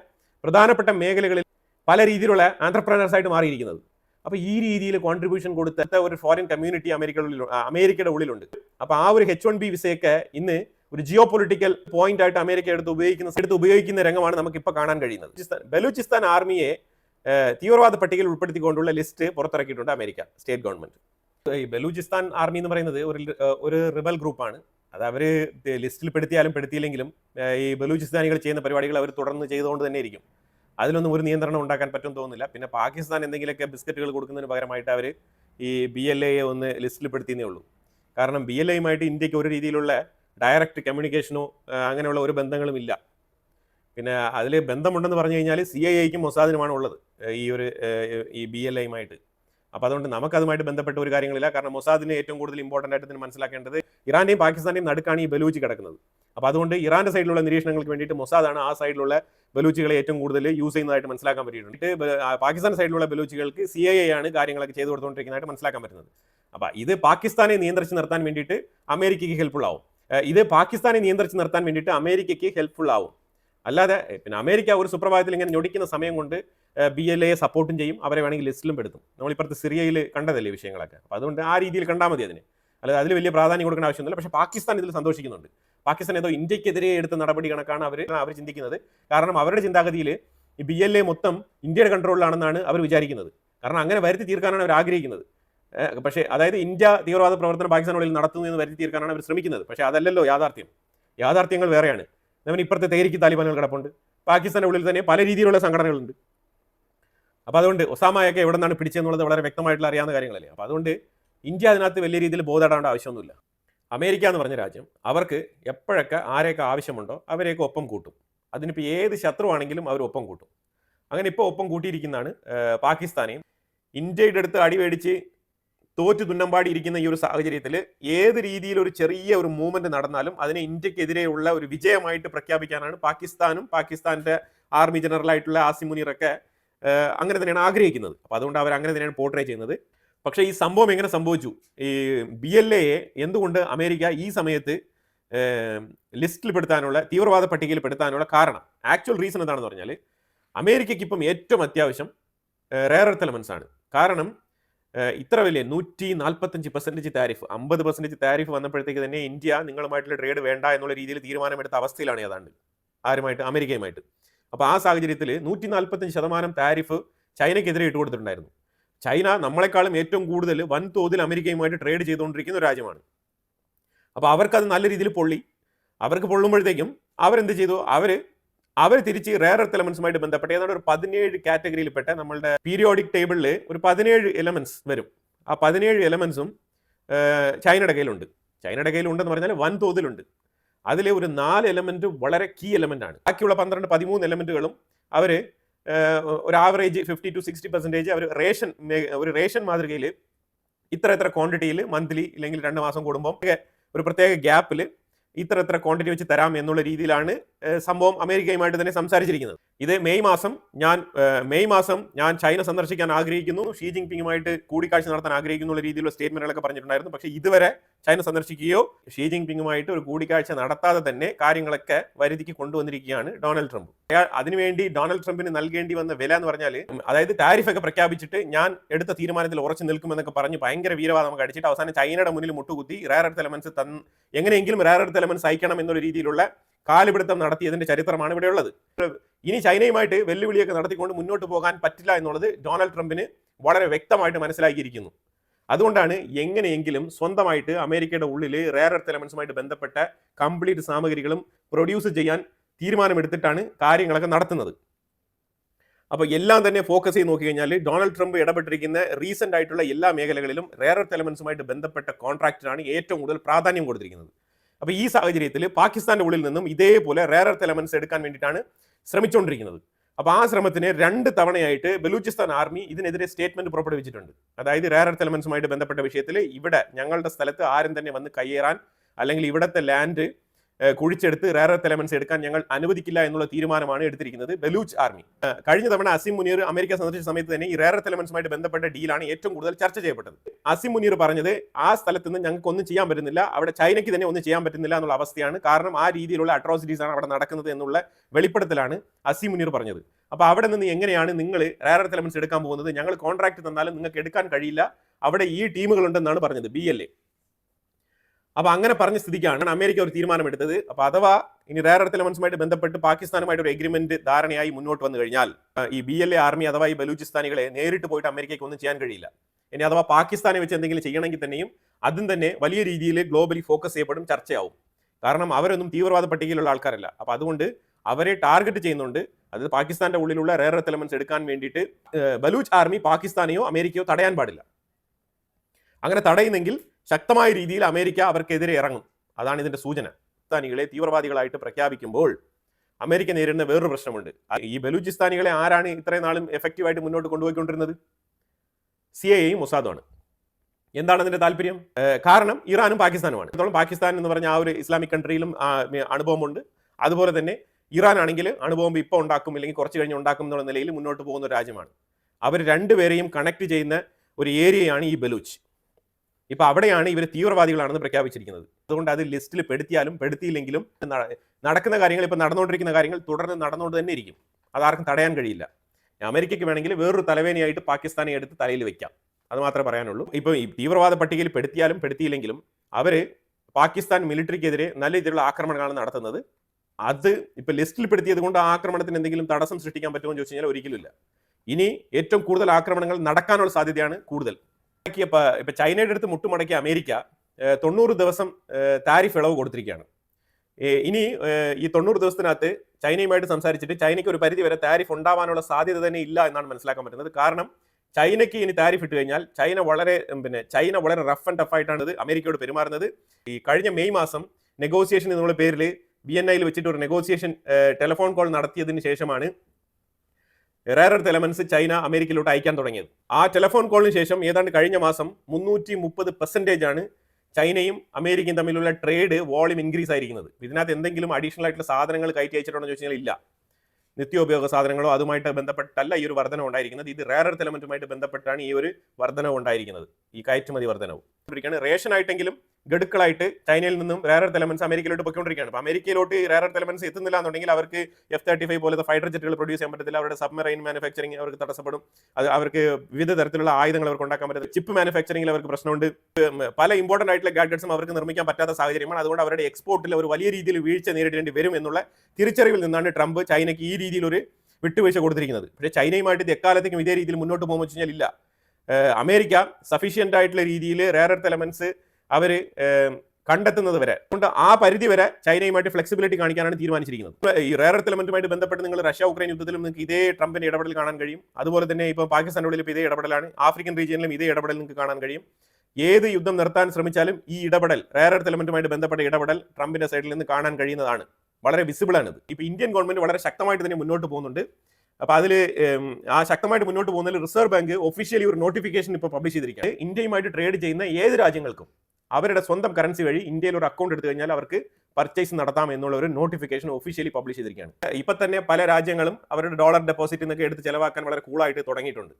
പ്രധാനപ്പെട്ട മേഖലകളിൽ പല രീതിയിലുള്ള ആന്റർപ്രണേഴ്സ് ആയിട്ട് മാറിയിരിക്കുന്നത്. അപ്പോൾ ഈ രീതിയിൽ കോൺട്രിബ്യൂഷൻ കൊടുത്ത ഒരു ഫോറിൻ കമ്മ്യൂണിറ്റി അമേരിക്കയുടെ അമേരിക്കയുടെ ഉള്ളിലുണ്ട്. അപ്പോൾ ആ ഒരു എച്ച് വൺ ബി വിസയൊക്കെ ഇന്ന് ഒരു ജിയോ പൊളിറ്റിക്കൽ പോയിന്റ് ആയിട്ട് അമേരിക്ക എടുത്ത് ഉപയോഗിക്കുന്ന എടുത്ത് ഉപയോഗിക്കുന്ന രംഗമാണ് നമുക്ക് ഇപ്പോൾ കാണാൻ കഴിയുന്നത്. ബലൂചിസ്ഥാൻ ആർമിയെ തീവ്രവാദ പട്ടികയിൽ ഉൾപ്പെടുത്തിക്കൊണ്ടുള്ള ലിസ്റ്റ് പുറത്തിറക്കിയിട്ടുണ്ട് അമേരിക്ക സ്റ്റേറ്റ് ഗവൺമെന്റ്. ഈ ബലൂചിസ്ഥാൻ ആർമി എന്ന് പറയുന്നത് ഒരു ഒരു റിബൽ ഗ്രൂപ്പാണ്. അത് അവർ ലിസ്റ്റിൽ പെടുത്തിയാലും പെടുത്തിയില്ലെങ്കിലും ഈ ബലൂചിസ്ഥാനികൾ ചെയ്യുന്ന പരിപാടികൾ അവർ തുടർന്ന് ചെയ്തുകൊണ്ട് തന്നെ ഇരിക്കും. അതിലൊന്നും ഒരു നിയന്ത്രണം ഉണ്ടാക്കാൻ പറ്റും തോന്നുന്നില്ല. പിന്നെ പാകിസ്ഥാൻ എന്തെങ്കിലുമൊക്കെ ബിസ്ക്കറ്റുകൾ കൊടുക്കുന്നതിന് പകരമായിട്ട് അവർ ഈ ബി എൽ എയെ ഒന്ന് ലിസ്റ്റിൽ പെടുത്തിയേ ഉള്ളൂ. കാരണം ബി എൽ എയുമായിട്ട് ഇന്ത്യയ്ക്ക് ഒരു രീതിയിലുള്ള ഡയറക്റ്റ് കമ്മ്യൂണിക്കേഷനോ അങ്ങനെയുള്ള ഒരു ബന്ധങ്ങളും ഇല്ല. പിന്നെ അതിൽ ബന്ധമുണ്ടെന്ന് പറഞ്ഞു കഴിഞ്ഞാൽ സി ഐ ഐക്കും മൊസാദിനുമാണ് ഉള്ളത് ഈ ഒരു ഈ ബി എൽ ഐയുമായിട്ട് അപ്പോൾ അതുകൊണ്ട് നമുക്കതുമായിട്ട് ബന്ധപ്പെട്ട ഒരു കാര്യങ്ങളില്ല. കാരണം മൊസാദിന് ഏറ്റവും കൂടുതൽ ഇമ്പോർട്ടന്റ് ആയിട്ട് ഇതിന് മനസ്സിലാക്കേണ്ടത് ഇറാന്റെയും പാകിസ്ഥാന്റെയും നടുക്കാണ് ഈ ബലൂച്ച് കിടക്കുന്നത്. അപ്പോൾ അതുകൊണ്ട് ഇറാന്റെ സൈഡിലുള്ള നിരീക്ഷണങ്ങൾക്ക് വേണ്ടിയിട്ട് മൊസാദാണ് ആ സൈഡിലുള്ള ബലൂച്ചുകളെ ഏറ്റവും കൂടുതൽ യൂസ് ചെയ്യുന്നതായിട്ട് മനസ്സിലാക്കാൻ പറ്റിയിട്ടുണ്ട്. പാകിസ്ഥാൻ സൈഡിലുള്ള ബലൂച്ചുകൾക്ക് സി ഐ ആണ് കാര്യങ്ങളൊക്കെ ചെയ്തു കൊടുത്തുകൊണ്ടിരിക്കുന്നതായിട്ട് മനസ്സിലാക്കാൻ പറ്റുന്നത്. അപ്പോൾ ഇത് പാകിസ്ഥാനെ നിയന്ത്രിച്ച് നിർത്താൻ വേണ്ടിയിട്ട് അമേരിക്കയ്ക്ക് ഹെൽപ്ഫുൾ ആവും. ഇത് പാകിസ്ഥാനെ നിയന്ത്രിച്ച് നിർത്താൻ വേണ്ടിയിട്ട് അമേരിക്കയ്ക്ക് ഹെൽപ്ഫുൾ ആവും. അല്ലാതെ പിന്നെ അമേരിക്ക ഒരു സുപ്രഭാതത്തിൽ ഇങ്ങനെ ഞൊടിക്കുന്ന സമയം കൊണ്ട് ബി എൽ എയെ സപ്പോർട്ടും ചെയ്യും. അവരെ വേണമെങ്കിൽ ലിസ്റ്റിലും പെടുത്തും. നമ്മളിപ്പുറത്ത് സിറിയയിൽ കണ്ടതല്ലേ വിഷയങ്ങളൊക്കെ. അപ്പോൾ അതുകൊണ്ട് ആ രീതിയിൽ കണ്ടാൽ മതി അതിന്. അല്ലാതെ അതിൽ വലിയ പ്രാധാന്യം കൊടുക്കേണ്ട ആവശ്യമൊന്നുമില്ല. പക്ഷേ പാകിസ്ഥാൻ ഇതിൽ സന്തോഷിക്കുന്നുണ്ട്. പാകിസ്ഥാൻ ഏതോ ഇന്ത്യക്കെതിരെ എടുത്ത നടപടി കണക്കാണ് അവർ അവർ ചിന്തിക്കുന്നത്. കാരണം അവരുടെ ചിന്താഗതിയിൽ ഈ ബി എൽ എ മൊത്തം ഇന്ത്യയുടെ കൺട്രോളിലാണെന്നാണ് അവർ വിചാരിക്കുന്നത്. കാരണം അങ്ങനെ വരുത്തി തീർക്കാനാണ് അവർ ആഗ്രഹിക്കുന്നത്. പക്ഷേ അതായത് ഇന്ത്യ തീവ്രവാദ പ്രവർത്തനം പാകിസ്ഥാനുള്ളിൽ നടത്തുന്നു എന്ന് വരുത്തി തീർക്കാനാണ് അവർ ശ്രമിക്കുന്നത്. പക്ഷേ അതല്ലല്ലോ യാഥാർത്ഥ്യം. യാഥാർത്ഥ്യങ്ങൾ വേറെയാണ്. നമ്മൾ ഇപ്പുറത്തെ തേരിക്ക് താലിബാനുകൾ കിടപ്പുണ്ട്. പാകിസ്ഥാന്റെ ഉള്ളിൽ തന്നെ പല രീതിയിലുള്ള സംഘടനകളുണ്ട്. അപ്പോൾ അതുകൊണ്ട് ഒസാമയൊക്കെ എവിടെ നിന്നാണ് പിടിച്ചെന്നുള്ളത് വളരെ വ്യക്തമായിട്ടുള്ള അറിയാവുന്ന കാര്യങ്ങളല്ലേ. അപ്പോൾ അതുകൊണ്ട് ഇന്ത്യ അതിനകത്ത് വലിയ രീതിയിൽ ബോധപ്പെടേണ്ട ആവശ്യമൊന്നുമില്ല. അമേരിക്ക എന്ന് പറഞ്ഞ രാജ്യം അവർക്ക് എപ്പോഴൊക്കെ ആരെയൊക്കെ ആവശ്യമുണ്ടോ അവരെയൊക്കെ ഒപ്പം കൂട്ടും. അതിനിപ്പോൾ ഏത് ശത്രുവാണെങ്കിലും അവർ ഒപ്പം കൂട്ടും. അങ്ങനെ ഇപ്പോൾ ഒപ്പം കൂട്ടിയിരിക്കുന്നതാണ് പാകിസ്ഥാനെയും. ഇന്ത്യയുടെ അടുത്ത് അടിവേടിച്ച് തോറ്റു തുന്നമ്പാടി ഇരിക്കുന്ന ഈ ഒരു സാഹചര്യത്തിൽ ഏത് രീതിയിൽ ഒരു ചെറിയ ഒരു മൂവ്മെന്റ് നടന്നാലും അതിനെ ഇന്ത്യക്കെതിരെയുള്ള ഒരു വിജയമായിട്ട് പ്രഖ്യാപിക്കാനാണ് പാകിസ്ഥാനും പാകിസ്ഥാന്റെ ആർമി ജനറലായിട്ടുള്ള ആസിമുനീറൊക്കെ അങ്ങനെ തന്നെയാണ് ആഗ്രഹിക്കുന്നത്. അപ്പോൾ അതുകൊണ്ട് അവർ അങ്ങനെ തന്നെയാണ് പോർട്രേ ചെയ്യുന്നത്. പക്ഷേ ഈ സംഭവം എങ്ങനെ സംഭവിച്ചു? ഈ ബി എൽ എയെ എന്തുകൊണ്ട് അമേരിക്ക ഈ സമയത്ത് ലിസ്റ്റിൽ പെടുത്താനുള്ള തീവ്രവാദ പട്ടികയിൽ പെടുത്താനുള്ള കാരണം? ആക്ച്വൽ റീസൺ എന്താണെന്ന് പറഞ്ഞാൽ അമേരിക്കയ്ക്ക് ഇപ്പം ഏറ്റവും അത്യാവശ്യം റേർ എർത്ത് എലമെൻസ് ആണ്. കാരണം ഇത്ര വലിയ നൂറ്റി നാൽപ്പത്തഞ്ച് പെർസെന്റേജ് താരിഫ് അമ്പത് പെർസെന്റേജ് താരിഫ് വന്നപ്പോഴത്തേക്ക് തന്നെ ഇന്ത്യ നിങ്ങളുമായിട്ടുള്ള ട്രേഡ് വേണ്ട എന്നുള്ള രീതിയിൽ തീരുമാനമെടുത്ത അവസ്ഥയിലാണ് ഏതാണ്ട് ആരുമായിട്ട് അമേരിക്കയുമായിട്ട്. അപ്പോൾ ആ സാഹചര്യത്തിൽ നൂറ്റി നാൽപ്പത്തഞ്ച് ശതമാനം താരിഫ് ചൈനയ്ക്കെതിരെ ഇട്ട് കൊടുത്തിട്ടുണ്ടായിരുന്നു. ചൈന നമ്മളെക്കാളും ഏറ്റവും കൂടുതൽ വൻതോതിൽ അമേരിക്കയുമായിട്ട് ട്രേഡ് ചെയ്തുകൊണ്ടിരിക്കുന്ന ഒരു രാജ്യമാണ്. അപ്പോൾ അവർക്കത് നല്ല രീതിയിൽ പൊള്ളി. അവർക്ക് പൊള്ളുമ്പോഴത്തേക്കും അവരെന്ത് ചെയ്തു? അവർ അവർ തിരിച്ച് റെയർ എർത്ത് എലമെന്റ്സുമായിട്ട് ബന്ധപ്പെട്ട് ഏതാണ്ട് ഒരു പതിനേഴ് കാറ്റഗറിയിൽപ്പെട്ട നമ്മളുടെ പീരിയോഡിക് ടേബിളിൽ ഒരു പതിനേഴ് എലമെന്റ്സ് വരും. ആ പതിനേഴ് എലമെന്റ്സും ചൈനയുടെ കയ്യിലുണ്ട്. ചൈനയുടെ കയ്യിലുണ്ടെന്ന് പറഞ്ഞാൽ വൻതോതിലുണ്ട്. അതിലെ ഒരു നാല് എലമെന്റ് വളരെ കീ എലമെന്റ് ആണ്. ബാക്കിയുള്ള പന്ത്രണ്ട് പതിമൂന്ന് എലമെന്റുകളും അവർ ഒരു average fifty to sixty percentage our ration ഒരു റേഷൻ മാതൃകയിൽ ഇത്ര ഇത്ര ക്വാണ്ടിറ്റിയിൽ മന്ത്ലി ഇല്ലെങ്കിൽ രണ്ട് മാസം കൂടുമ്പോൾ ഒരു പ്രത്യേക ഗ്യാപ്പിൽ ഇത്ര ഇത്ര ക്വാണ്ടിറ്റി വെച്ച് തരാം എന്നുള്ള രീതിയിലാണ് സംഭവം അമേരിക്കയുമായിട്ട് തന്നെ സംസാരിച്ചിരിക്കുന്നത്. ഇത് മെയ് മാസം ഞാൻ മെയ് മാസം ഞാൻ ചൈന സന്ദർശിക്കാൻ ആഗ്രഹിക്കുന്നു. ഷീ ജിങ് പിങ്ങുമായിട്ട് കൂടിക്കാഴ്ച നടത്താൻ ആഗ്രഹിക്കുന്നു എന്നുള്ള രീതിയിലുള്ള സ്റ്റേറ്റ്മെന്റുകളൊക്കെ പറഞ്ഞിട്ടുണ്ടായിരുന്നു. പക്ഷേ ഇതുവരെ ചൈന സന്ദർശിക്കുകയോ ഷീ ജിങ് പിങ്ങുമായിട്ട് ഒരു കൂടിക്കാഴ്ച നടത്താതെ തന്നെ കാര്യങ്ങളൊക്കെ വരുതിക്ക് കൊണ്ടുവന്നിരിക്കുകയാണ് ഡൊണാൾഡ് ട്രംപ്. അയാൾ അതിനുവേണ്ടി ഡൊണാൾഡ് ട്രംപിന് നൽകേണ്ടി വന്ന വില എന്ന് പറഞ്ഞാൽ അതായത് താരിഫ് ഒക്കെ പ്രഖ്യാപിച്ചിട്ട് ഞാൻ എടുത്ത തീരുമാനത്തിൽ ഉറച്ചു നിൽക്കുമെന്നൊക്കെ പറഞ്ഞ് ഭയങ്കര വീരവാദം കടിച്ചിട്ട് അടിച്ചിട്ട് അവസാനം ചൈനയുടെ മുന്നിൽ മുട്ടുകുത്തി റയർ എർത്ത് എലമെന്റ്സ് തന്ന് എങ്ങനെയെങ്കിലും റയർ എർത്ത് എലമെന്റ്സ് അയക്കണം എന്നുള്ള രീതിയിലുള്ള കാലുപിടുത്തം നടത്തിയതിന്റെ ചരിത്രമാണ് ഇവിടെയുള്ളത്. ഇനി ചൈനയുമായിട്ട് വെല്ലുവിളിയൊക്കെ നടത്തിക്കൊണ്ട് മുന്നോട്ട് പോകാൻ പറ്റില്ല എന്നുള്ളത് ഡൊണാൾഡ് ട്രംപിന് വളരെ വ്യക്തമായിട്ട് മനസ്സിലാക്കിയിരിക്കുന്നു. അതുകൊണ്ടാണ് എങ്ങനെയെങ്കിലും സ്വന്തമായിട്ട് അമേരിക്കയുടെ ഉള്ളിൽ റെയർ എർത്ത് എലമെന്റ്സുമായിട്ട് ബന്ധപ്പെട്ട കംപ്ലീറ്റ് സാമഗ്രികളും പ്രൊഡ്യൂസ് ചെയ്യാൻ തീരുമാനമെടുത്തിട്ടാണ് കാര്യങ്ങളൊക്കെ നടത്തുന്നത്. അപ്പോൾ എല്ലാം തന്നെ ഫോക്കസ് ചെയ്ത് നോക്കിക്കഴിഞ്ഞാൽ ഡൊണാൾഡ് ട്രംപ് ഇടപെട്ടിരിക്കുന്ന റീസെന്റ് ആയിട്ടുള്ള എല്ലാ മേഖലകളിലും റെയർ എർത്ത് എലമെന്റ്സുമായിട്ട് ബന്ധപ്പെട്ട കോൺട്രാക്റ്റിനാണ് ഏറ്റവും കൂടുതൽ പ്രാധാന്യം കൊടുത്തിരിക്കുന്നത്. അപ്പോൾ ഈ സാഹചര്യത്തിൽ പാകിസ്ഥാന്റെ ഉള്ളിൽ നിന്നും ഇതേപോലെ റേർ എർത്ത് എലമെന്റ്സ് എടുക്കാൻ വേണ്ടിയിട്ടാണ് ശ്രമിച്ചുകൊണ്ടിരിക്കുന്നത് അപ്പോൾ ആ ശ്രമത്തിന് രണ്ട് തവണയായിട്ട് ബലൂചിസ്ഥാൻ ആർമി ഇതിനെതിരെ സ്റ്റേറ്റ്മെന്റ് പുറപ്പെടുവിച്ചിട്ടുണ്ട്. അതായത് റേർ എർത്ത് എലമെന്റ്സുമായിട്ട് ബന്ധപ്പെട്ട വിഷയത്തിൽ ഇവിടെ ഞങ്ങളുടെ സ്ഥലത്ത് ആരും തന്നെ വന്ന് കയ്യേറാൻ അല്ലെങ്കിൽ ഇവിടുത്തെ ലാൻഡ് കുഴിച്ചെടുത്ത് റേർ എർത്ത് എലമെന്റ്സ് എടുക്കാൻ ഞങ്ങൾ അനുവദിക്കില്ല എന്നുള്ള തീരുമാനമാണ് എടുത്തിരിക്കുന്നത്. ബലൂച്ച് ആർമി. കഴിഞ്ഞ തവണ അസിം മുനീർ അമേരിക്ക സന്ദർശിച്ച സമയത്ത് തന്നെ ഈ റേർ എർത്ത് എലമെന്റ്സുമായിട്ട് ബന്ധപ്പെട്ട ഡീലാണ് ഏറ്റവും കൂടുതൽ ചർച്ച ചെയ്യപ്പെട്ടത്. അസിം മുനീർ പറഞ്ഞത് ആ സ്ഥലത്ത് നിന്ന് ഞങ്ങൾക്ക് ഒന്നും ചെയ്യാൻ പറ്റുന്നില്ല അവിടെ ചൈനയ്ക്ക് തന്നെ ഒന്നും ചെയ്യാൻ പറ്റുന്നില്ല എന്നുള്ള അവസ്ഥയാണ്. കാരണം ആ രീതിയിലുള്ള അട്രോസിറ്റീസ് ആണ് അവിടെ നടക്കുന്നത് എന്നുള്ള വെളിപ്പെടുത്തലാണ് അസിം മുനീർ പറഞ്ഞത്. അപ്പോൾ അവിടെ നിന്ന് എങ്ങനെയാണ് നിങ്ങൾ റയർ എർത്ത് എലമെന്റ്സ് എടുക്കാൻ പോകുന്നത്? ഞങ്ങൾ കോൺട്രാക്ട് തന്നാലും നിങ്ങൾക്ക് എടുക്കാൻ കഴിയില്ല. അവിടെ ഈ ടീമുകളുണ്ടെന്നാണ് പറഞ്ഞത് ബി എൽ എ അപ്പോൾ അങ്ങനെ പറഞ്ഞ സ്ഥിതിക്കാണ്. അമേരിക്ക ഒരു തീരുമാനമെടുത്തത്. അപ്പോൾ അഥവാ ഇനി റയർ എർത്ത് എലമെന്റ്സുമായിട്ട് ബന്ധപ്പെട്ട് പാകിസ്ഥാനുമായിട്ട് ഒരു എഗ്രിമെന്റ് ധാരണയായി മുന്നോട്ട് വന്നു കഴിഞ്ഞാൽ ഈ ബി എൽ എ ആർമി അഥവാ ഈ ബലൂചിസ്ഥാനികളെ നേരിട്ട് പോയിട്ട് അമേരിക്കയ്ക്ക് ഒന്നും ചെയ്യാൻ കഴിയില്ല. ഇനി അഥവാ പാകിസ്ഥാനെ വെച്ച് എന്തെങ്കിലും ചെയ്യണമെങ്കിൽ തന്നെയും അതും തന്നെ വലിയ രീതിയിൽ ഗ്ലോബലി ഫോക്കസ് ചെയ്യപ്പെടും ചർച്ചയാവും. കാരണം അവരൊന്നും തീവ്രവാദ പട്ടികയിലുള്ള ആൾക്കാരല്ല. അപ്പോൾ അതുകൊണ്ട് അവരെ ടാർഗറ്റ് ചെയ്യുന്നുണ്ട്. അത് പാകിസ്ഥാന്റെ ഉള്ളിലുള്ള റെയർ എർത്ത് എലമെന്റ്സ് എടുക്കാൻ വേണ്ടിയിട്ട് ബലൂച്ച് ആർമി പാകിസ്ഥാനെയോ അമേരിക്കയോ തടയാൻ പാടില്ല. അങ്ങനെ തടയുന്നെങ്കിൽ ശക്തമായ രീതിയിൽ അമേരിക്ക അവർക്കെതിരെ ഇറങ്ങും. അതാണ് ഇതിന്റെ സൂചന. പാകിസ്ഥാനികളെ തീവ്രവാദികളായിട്ട് പ്രഖ്യാപിക്കുമ്പോൾ അമേരിക്ക നേരിടുന്ന വേറൊരു പ്രശ്നമുണ്ട്. ഈ ബലൂചിസ്ഥാനികളെ ആരാണ് ഇത്രയും നാളും എഫക്റ്റീവായിട്ട് മുന്നോട്ട് കൊണ്ടുപോയിക്കൊണ്ടിരുന്നത്? സി ഐയും മൊസാദുമാണ്. എന്താണ് അതിന്റെ താല്പര്യം? കാരണം ഇറാനും പാകിസ്ഥാനുമാണ്. അതോളം പാകിസ്ഥാൻ എന്ന് പറഞ്ഞ ആ ഒരു ഇസ്ലാമിക് കൺട്രിയിലും അനുഭവമുണ്ട് അതുപോലെ തന്നെ ഇറാൻ ആണെങ്കിൽ അണുബോംബ് ഇപ്പോൾ ഉണ്ടാക്കും അല്ലെങ്കിൽ കുറച്ച് കഴിഞ്ഞ് ഉണ്ടാക്കും എന്നുള്ള നിലയിൽ മുന്നോട്ട് പോകുന്ന ഒരു രാജ്യമാണ്. അവർ രണ്ടുപേരെയും കണക്ട് ചെയ്യുന്ന ഒരു ഏരിയയാണ് ഈ ബലൂച്ച്. ഇപ്പൊ അവിടെയാണ് ഇവർ തീവ്രവാദികളാണെന്ന് പ്രഖ്യാപിച്ചിരിക്കുന്നത്. അതുകൊണ്ട് അത് ലിസ്റ്റിൽ പെടുത്തിയാലും പെടുത്തിയില്ലെങ്കിലും നടക്കുന്ന കാര്യങ്ങൾ ഇപ്പൊ നടന്നുകൊണ്ടിരിക്കുന്ന കാര്യങ്ങൾ തുടർന്ന് നടന്നുകൊണ്ട് തന്നെ ഇരിക്കും. അതാർക്കും തടയാൻ കഴിയില്ല. അമേരിക്കയ്ക്ക് വേണമെങ്കിൽ വേറൊരു തലവേനയായിട്ട് പാകിസ്ഥാനെ എടുത്ത് തലയിൽ വെക്കാം. അത് മാത്രമേ പറയാനുള്ളൂ. ഇപ്പൊ ഈ തീവ്രവാദ പട്ടികയിൽ പെടുത്തിയാലും പെടുത്തിയില്ലെങ്കിലും അവർ പാകിസ്ഥാൻ മിലിറ്ററിക്കെതിരെ നല്ല രീതിയിലുള്ള ആക്രമണങ്ങളാണ് നടത്തുന്നത്. അത് ഇപ്പൊ ലിസ്റ്റിൽ പെടുത്തിയത് കൊണ്ട് ആക്രമണത്തിന് എന്തെങ്കിലും തടസ്സം സൃഷ്ടിക്കാൻ പറ്റുമോ എന്ന് ചോദിച്ചു കഴിഞ്ഞാൽ ഒരിക്കലുമില്ല ഇനി ഏറ്റവും കൂടുതൽ ആക്രമണങ്ങൾ നടക്കാനുള്ള സാധ്യതയാണ് കൂടുതൽ. മടക്കിയ പ- ഇപ്പൊ ചൈനയുടെ അടുത്ത് മുട്ടുമടക്കിയ അമേരിക്ക തൊണ്ണൂറ് ദിവസം താരിഫ് ഇളവ് കൊടുത്തിരിക്കുകയാണ്. ഇനി ഈ തൊണ്ണൂറ് ദിവസത്തിനകത്ത് ചൈനയുമായിട്ട് സംസാരിച്ചിട്ട് ചൈനയ്ക്ക് ഒരു പരിധി വരെ താരിഫ് ഉണ്ടാവാനുള്ള സാധ്യത തന്നെ ഇല്ല എന്നാണ് മനസ്സിലാക്കാൻ പറ്റുന്നത്. കാരണം ചൈനയ്ക്ക് ഇനി താരിഫ് ഇട്ട് കഴിഞ്ഞാൽ ചൈന വളരെ പിന്നെ ചൈന വളരെ റഫ് ആൻഡ് ടഫ് ആയിട്ടാണ് അമേരിക്കയോട് പെരുമാറുന്നത്. ഈ കഴിഞ്ഞ മെയ് മാസം നെഗോസിയേഷൻ എന്നുള്ള പേരിൽ ഐയിൽ വെച്ചിട്ട് ഒരു നെഗോസിയേഷൻ ടെലിഫോൺ കോൾ നടത്തിയതിന് ശേഷമാണ് റയർ എർത്ത് എലമെന്റ്സ് ചൈന അമേരിക്കയിലോട്ട് അയക്കാൻ തുടങ്ങിയത്. ആ ടെലിഫോൺ കോളിന് ശേഷം ഏതാണ്ട് കഴിഞ്ഞ മാസം മുന്നൂറ്റി മുപ്പത് പെർസെന്റേജ് ആണ് ചൈനയും അമേരിക്കയും തമ്മിലുള്ള ട്രേഡ് വോളിയം ഇൻക്രീസ് ആയിരിക്കുന്നത്. ഇതിനകത്ത് എന്തെങ്കിലും അഡീഷണൽ ആയിട്ടുള്ള സാധനങ്ങൾ കയറ്റി അയച്ചിട്ടുണ്ടോ എന്ന് ചോദിച്ചാൽ ഇല്ല. നിത്യോപയോഗ സാധനങ്ങളോ അതുമായിട്ട് ബന്ധപ്പെട്ടല്ല ഈ ഒരു വർധനം ഉണ്ടായിരിക്കുന്നത്. ഇത് റേർ എർത്ത് എലമെന്റുമായിട്ട് ബന്ധപ്പെട്ടാണ് ഈ ഒരു വർധനവ് ഉണ്ടായിരിക്കുന്നത്. ഈ കയറ്റുമതി വർധനവ്. റേഷൻ ആയിട്ടെങ്കിലും ഗഡുക്കളായിട്ട് ചൈനയിൽ നിന്നും റേർ എർത്ത് എലമെന്റ്സ് അമേരിക്കയിലോട്ട് പൊയ്ക്കൊണ്ടിരിക്കുകയാണ്. അപ്പോൾ അമേരിക്കയിലോട്ട് റേർ എർത്ത് എലമെന്റ്സ് എത്തുന്നില്ല എന്നുണ്ടെങ്കിൽ അവർക്ക് എഫ് തേർട്ടി ഫൈവ് പോലത്തെ ഫൈറ്റർ ജെറ്റുകൾ പ്രൊഡ്യൂസ് ചെയ്യാൻ പറ്റത്തില്ല. അവരുടെ സബ്മറൈൻ മാനുഫാക്ചറിങ് അവർക്ക് തടസ്സപ്പെടും. അത് അവർക്ക് വിവിധ തരത്തിലുള്ള ആയുധങ്ങൾ അവർക്ക് ഉണ്ടാക്കാൻ പറ്റത്തില്ല. ചിപ്പ് മാനുഫാക്ചറിങ്ങിൽ അവർക്ക് പ്രശ്നമുണ്ട്. പല ഇമ്പോർട്ടന്റ് ആയിട്ടുള്ള ഗാഡ്ജറ്റ്സും അവർക്ക് നിർമ്മിക്കാൻ പറ്റാത്ത സാഹചര്യമാണ്. അതുകൊണ്ട് അവരുടെ എക്സ്പോർട്ടിൽ ഒരു വലിയ രീതിയിൽ വീഴ്ച നേരിടേണ്ടി വരും എന്നുള്ള തിരിച്ചറിവിൽ നിന്നാണ് ട്രംപ് ചൈനയ്ക്ക് ഈ രീതിയിൽ ഒരു വിട്ടുവീഴ്ച കൊടുത്തിരിക്കുന്നത്. പക്ഷേ ചൈനയുമായിട്ട് ഇത് എക്കാലത്തേക്കും ഇതേ രീതിയിൽ മുന്നോട്ട് പോകുമ്പോൾ വെച്ച് കഴിഞ്ഞാൽ ഇല്ല. അമേരിക്ക സഫീഷ്യന്റ് ആയിട്ടുള്ള രീതിയിൽ റേർ എർത്ത് എലമെന്റ്സ് അവർ കണ്ടെത്തുന്നത് വരെ. അതുകൊണ്ട് ആ പരിധി വരെ ചൈനയുമായിട്ട് ഫ്ലെക്സിബിലിറ്റി കാണിക്കാനാണ് തീരുമാനിച്ചിരിക്കുന്നത്. ഈ റേർ എർത്ത് എലമെന്റുമായിട്ട് ബന്ധപ്പെട്ട് നിങ്ങൾ റഷ്യ ഉക്രൈൻ യുദ്ധത്തിലും നിങ്ങൾക്ക് ഇതേ ട്രംപിന്റെ ഇടപെടൽ കാണാൻ കഴിയും. അതുപോലെ തന്നെ ഇപ്പോൾ പാകിസ്ഥാന്റെ ഉള്ളിൽ ഇപ്പോൾ ഇതേ ഇടപെടലാണ്. ആഫ്രിക്കൻ റീജിയനിലും ഇതേ ഇടപെടൽ നിങ്ങൾക്ക് കാണാൻ കഴിയും. ഏത് യുദ്ധം നിർത്താൻ ശ്രമിച്ചാലും ഈ ഇടപെടൽ റേർ എർത്ത് എലമെന്റുമായിട്ട് ബന്ധപ്പെട്ട ഇടപെടൽ ട്രംപിന്റെ സൈഡിൽ നിന്ന് കാണാൻ കഴിയുന്നതാണ്. വളരെ വിസിബിൾ ആണ് ഇത് ഇപ്പൊ ഇന്ത്യൻ ഗവൺമെന്റ് വളരെ ശക്തമായിട്ട് തന്നെ മുന്നോട്ട് പോകുന്നുണ്ട്. അപ്പൊ അതിൽ ആ ശക്തമായിട്ട് മുന്നോട്ട് പോകുന്നതിൽ റിസർവ് ബാങ്ക് ഒഫീഷ്യലി ഒരു നോട്ടിഫിക്കേഷൻ ഇപ്പോൾ പബ്ലിഷ് ചെയ്തിരിക്കുകയാണ്. ഇന്ത്യയുമായിട്ട് ട്രേഡ് ചെയ്യുന്ന ഏത് രാജ്യങ്ങൾക്കും അവരുടെ സ്വന്തം കറൻസി വഴി ഇന്ത്യയിൽ ഒരു അക്കൗണ്ട് എടുത്തു കഴിഞ്ഞാൽ അവർക്ക് പർച്ചേസ് നടത്താം എന്നുള്ള ഒരു നോട്ടിഫിക്കേഷൻ ഒഫീഷ്യലി പബ്ലിഷ് ചെയ്തിരിക്കുകയാണ്. ഇപ്പൊ തന്നെ പല രാജ്യങ്ങളും അവരുടെ ഡോളർ ഡെപ്പോസിറ്റ് എന്നൊക്കെ എടുത്ത് ചിലവാക്കാൻ വളരെ കൂളായിട്ട് തുടങ്ങിയിട്ടുണ്ട്.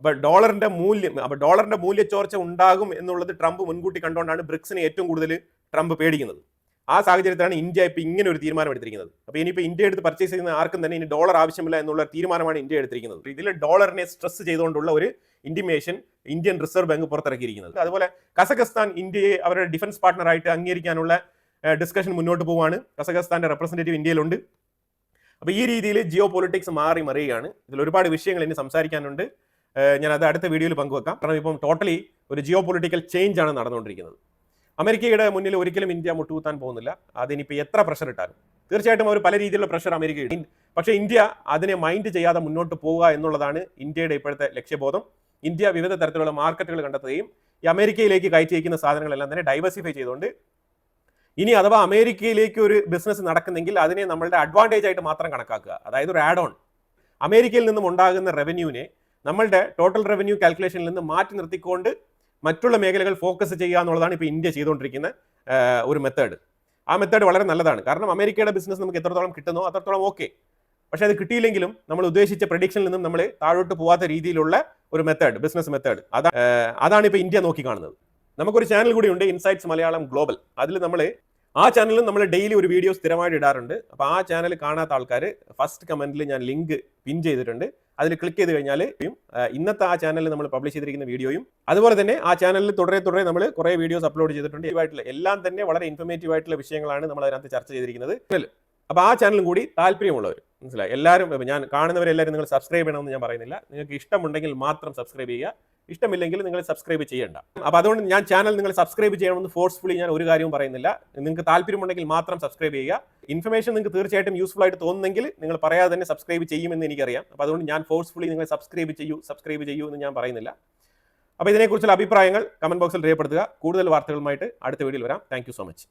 അപ്പോൾ ഡോളറിന്റെ മൂല്യം അപ്പൊ ഡോളറിന്റെ മൂല്യച്ചോർച്ച ഉണ്ടാകും എന്നുള്ളത് ട്രംപ് മുൻകൂട്ടി കണ്ടുകൊണ്ടാണ് ബ്രിക്സിനെ ഏറ്റവും കൂടുതൽ ട്രംപ് പേടിക്കുന്നത്. ആ സാഹചര്യത്തിലാണ് ഇന്ത്യ ഇപ്പോൾ ഇങ്ങനെ ഒരു തീരുമാനം എടുത്തിരിക്കുന്നത്. അപ്പോൾ ഇനിയിപ്പോൾ ഇന്ത്യ എടുത്ത് പർച്ചേസ് ചെയ്യുന്ന ആർക്കും തന്നെ ഇനി ഡോളർ ആവശ്യമില്ല എന്നുള്ള തീരുമാനമാണ് ഇന്ത്യ എടുത്തിരിക്കുന്നത്. ഇതിൽ ഡോളറിനെ സ്ട്രെസ് ചെയ്തുകൊണ്ടുള്ള ഒരു ഇൻഡിമേഷൻ ഇന്ത്യൻ റിസർവ് ബാങ്ക് പുറത്തിറക്കിയിരിക്കുന്നത്. അതുപോലെ കസഖസ്ഥാൻ ഇന്ത്യയെ അവരുടെ ഡിഫൻസ് പാർട്ണറായിട്ട് അംഗീകരിക്കാനുള്ള ഡിസ്കഷൻ മുന്നോട്ട് പോവുകയാണ് കസഖസ്ഥാന്റെ റെപ്രസെന്റേറ്റീവ് ഇന്ത്യയിലുണ്ട്. അപ്പോൾ ഈ രീതിയിൽ ജിയോ പൊളിറ്റിക്സ് മാറി മറിയുകയാണ്. ഇതിൽ ഒരുപാട് വിഷയങ്ങൾ ഇനി സംസാരിക്കാനുണ്ട്. ഞാൻ അത് അടുത്ത വീഡിയോയിൽ പങ്കുവെക്കാം. കാരണം ഇപ്പം ടോട്ടലി ഒരു ജിയോ പൊളിറ്റിക്കൽ ചേഞ്ച് ആണ് നടന്നുകൊണ്ടിരിക്കുന്നത്. അമേരിക്കയുടെ മുന്നിൽ ഒരിക്കലും ഇന്ത്യ മുട്ടുകുത്താൻ പോകുന്നില്ല. അതിനിപ്പോൾ എത്ര പ്രഷർ ഇട്ടാലും. തീർച്ചയായിട്ടും അവർ പല രീതിയിലുള്ള പ്രഷർ അമേരിക്ക ഇടും. പക്ഷേ ഇന്ത്യ അതിനെ മൈൻഡ് ചെയ്യാതെ മുന്നോട്ട് പോവുക എന്നുള്ളതാണ് ഇന്ത്യയുടെ ഇപ്പോഴത്തെ ലക്ഷ്യബോധം. ഇന്ത്യ വിവിധ തരത്തിലുള്ള മാർക്കറ്റുകൾ കണ്ടെത്തുകയും ഈ അമേരിക്കയിലേക്ക് കയറ്റി സാധനങ്ങളെല്ലാം തന്നെ ഡൈവേഴ്സിഫൈ ചെയ്തുകൊണ്ട് ഇനി അഥവാ അമേരിക്കയിലേക്ക് ഒരു ബിസിനസ് നടക്കുന്നെങ്കിൽ അതിനെ നമ്മളുടെ അഡ്വാന്റേജ് ആയിട്ട് മാത്രം കണക്കാക്കുക. അതായത് ഒരു ആഡ് ഓൺ അമേരിക്കയിൽ നിന്നും ഉണ്ടാകുന്ന റവന്യൂവിനെ നമ്മളുടെ ടോട്ടൽ റവന്യൂ കാൽക്കുലേഷനിൽ നിന്ന് മാറ്റി നിർത്തിക്കൊണ്ട് മറ്റുള്ള മേഖലകൾ ഫോക്കസ് ചെയ്യുക എന്നുള്ളതാണ് ഇപ്പോൾ ഇന്ത്യ ചെയ്തുകൊണ്ടിരിക്കുന്ന ഒരു മെത്തേഡ് ആ മെത്തേഡ് വളരെ നല്ലതാണ്. കാരണം അമേരിക്കയുടെ ബിസിനസ് നമുക്ക് എത്രത്തോളം കിട്ടുന്നോ അത്രത്തോളം ഓക്കെ പക്ഷേ അത് കിട്ടിയില്ലെങ്കിലും നമ്മൾ ഉദ്ദേശിച്ച പ്രഡിക്ഷനിൽ നിന്നും നമ്മൾ താഴോട്ട് പോവാത്ത രീതിയിലുള്ള ഒരു മെത്തേഡ് ബിസിനസ് മെത്തേഡ് അതാ അതാണ് ഇപ്പോൾ ഇന്ത്യ നോക്കി കാണുന്നത്. നമുക്കൊരു ചാനൽ കൂടി ഉണ്ട് ഇൻസൈറ്റ്സ് മലയാളം ഗ്ലോബൽ അതിൽ നമ്മൾ ആ ചാനലിൽ നമ്മൾ ഡെയിലി ഒരു വീഡിയോ സ്ഥിരമായിട്ട് ഇടാറുണ്ട്. അപ്പോൾ ആ ചാനൽ കാണാത്ത ആൾക്കാർ ഫസ്റ്റ് കമന്റിൽ ഞാൻ ലിങ്ക് പിൻ ചെയ്തിട്ടുണ്ട്. അതിൽ ക്ലിക്ക് ചെയ്ത് കഴിഞ്ഞാൽ ഇന്നത്തെ ആ ചാനലിൽ നമ്മൾ പബ്ലിഷ് ചെയ്തിരിക്കുന്ന വീഡിയോയും അതുപോലെ തന്നെ ആ ചാനലിൽ തുടരെ തുടരെ നമ്മൾ കുറേ വീഡിയോസ് അപ്ലോഡ് ചെയ്തിട്ടുണ്ട്. ഇതുമായിട്ടുള്ള എല്ലാം തന്നെ വളരെ ഇൻഫർമേറ്റീവ് ആയിട്ടുള്ള വിഷയങ്ങളാണ് നമ്മൾ അതിനകത്ത് ചർച്ച ചെയ്തിരിക്കുന്നത്. അപ്പോൾ ആ ചാനലും കൂടി താല്പര്യമുള്ളവർ മനസ്സിലായി? എല്ലാവരും ഞാൻ കാണുന്നവരെല്ലാവരും നിങ്ങൾ സബ്സ്ക്രൈബ് ചെയ്യണമെന്ന് ഞാൻ പറയുന്നില്ല. നിങ്ങൾക്ക് ഇഷ്ടമുണ്ടെങ്കിൽ മാത്രം സബ്സ്ക്രൈബ് ചെയ്യുക. ഇഷ്ടമില്ലെങ്കിൽ നിങ്ങൾ സബ്സ്ക്രൈബ് ചെയ്യേണ്ട. അപ്പോൾ അതുകൊണ്ട് ഞാൻ ചാനൽ നിങ്ങൾ സബ്സ്ക്രൈബ് ചെയ്യണമെന്ന് ഫോഴ്സ്ഫുള്ളി ഞാൻ ഒരു കാര്യവും പറയുന്നില്ല. നിങ്ങൾക്ക് താല്പര്യമുണ്ടെങ്കിൽ മാത്രം സബ്സ്ക്രൈബ് ചെയ്യുക. ഇൻഫർമേഷൻ നിങ്ങൾക്ക് തീർച്ചയായിട്ടും യൂസ്ഫുൾ ആയിട്ട് തോന്നുന്നെങ്കിൽ നിങ്ങൾ പറയാതെ തന്നെ സബ്സ്ക്രൈബ് ചെയ്യുമെന്ന് എനിക്കറിയാം. അപ്പോൾ അതുകൊണ്ട് ഞാൻ ഫോഴ്സ്ഫുള്ളി നിങ്ങൾ സബ്സ്ക്രൈബ് ചെയ്യൂ സബ്സ്ക്രൈബ് ചെയ്യൂ എന്ന് ഞാൻ പറയുന്നില്ല. അപ്പോൾ ഇതിനെക്കുറിച്ചുള്ള അഭിപ്രായങ്ങൾ കമന്റ് ബോക്സിൽ രേഖപ്പെടുത്തുക. കൂടുതൽ വാർത്തകളുമായിട്ട് അടുത്ത വീഡിയോയിൽ വരാം. Thank so much